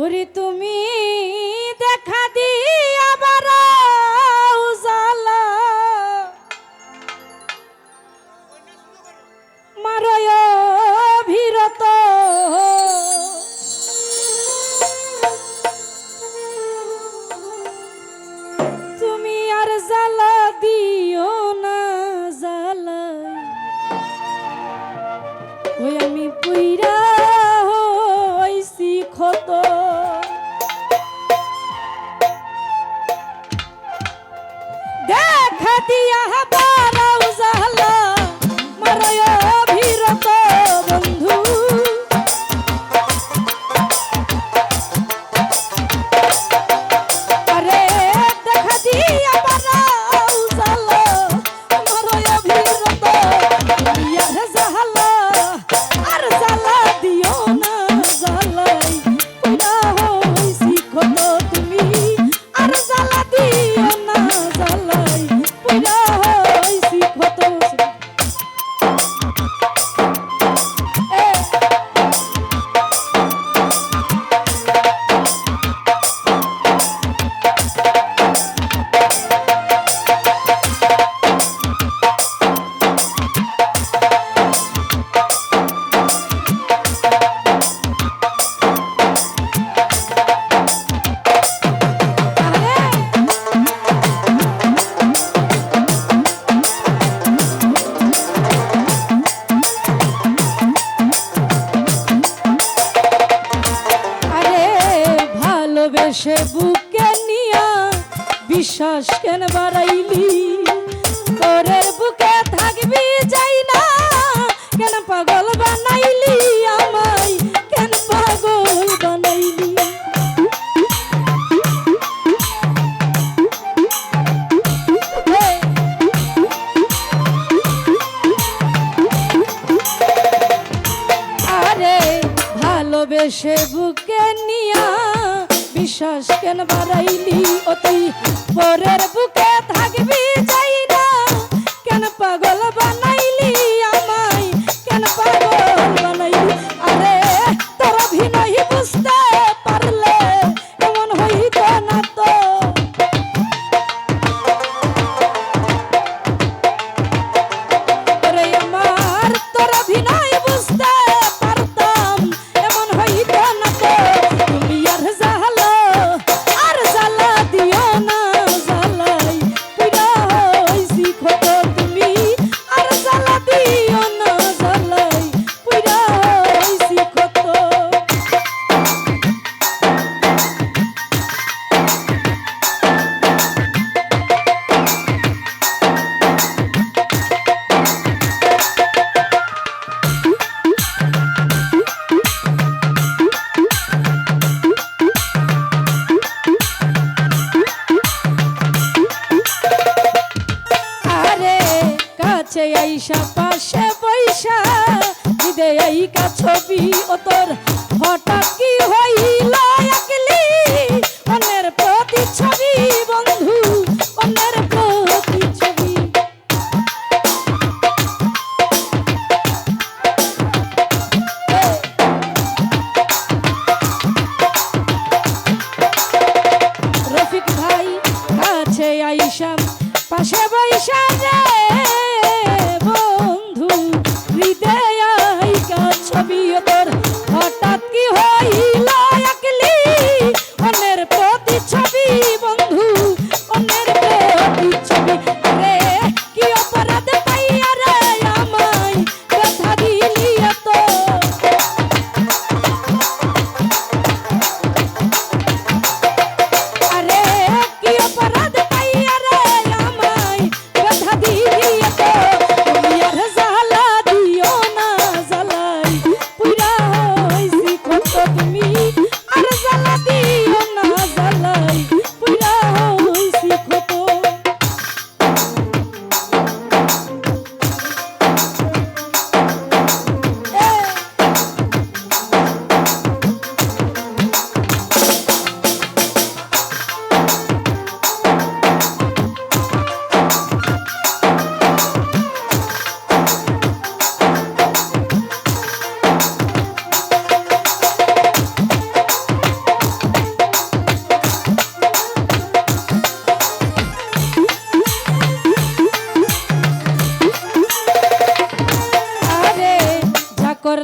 ওরে তুমি দেখা দি আবার উজালা মারয় ভিরত তুমি আর জ্বালা দিও না জ্বালা ওই আমি পুইরা দিয়া ভালোবেসে বুকে নিয়া বিশ্বাস কেন বাড়াইলি তোরের বুকে থাকবি যাই না, কেন পাগল বানাইলি আমায় কেন পাগল বানাইলি! আরে ভালোবেসে বুকে নিয়া বিশ্বাস কেন বাড়াইলি? ওতেই তুই পরের বুকে থাকবি যাই না। কেন পাগল বানাইলি? কাছে আইসা, পাশে বৈশা দিদে এই কা ছবি, ও তোর হঠাৎ কি হইল একলি? অন্যের প্রতি ছবি, বন্ধু অন্যের প্রতি ছবি। রফিক ভাই, কাছে আইসাম পাশে বৈশা রে।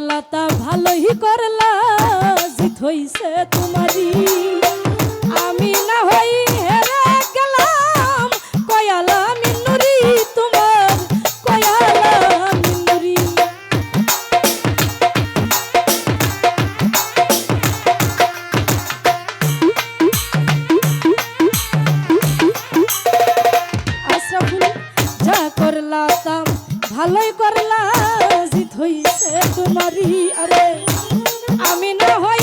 আল্লাহ তা ভালোই করলা জিত হইছে তোমারই। আমি না হই একবার লাজিত হইছে তোমারই আরে। আমি না হই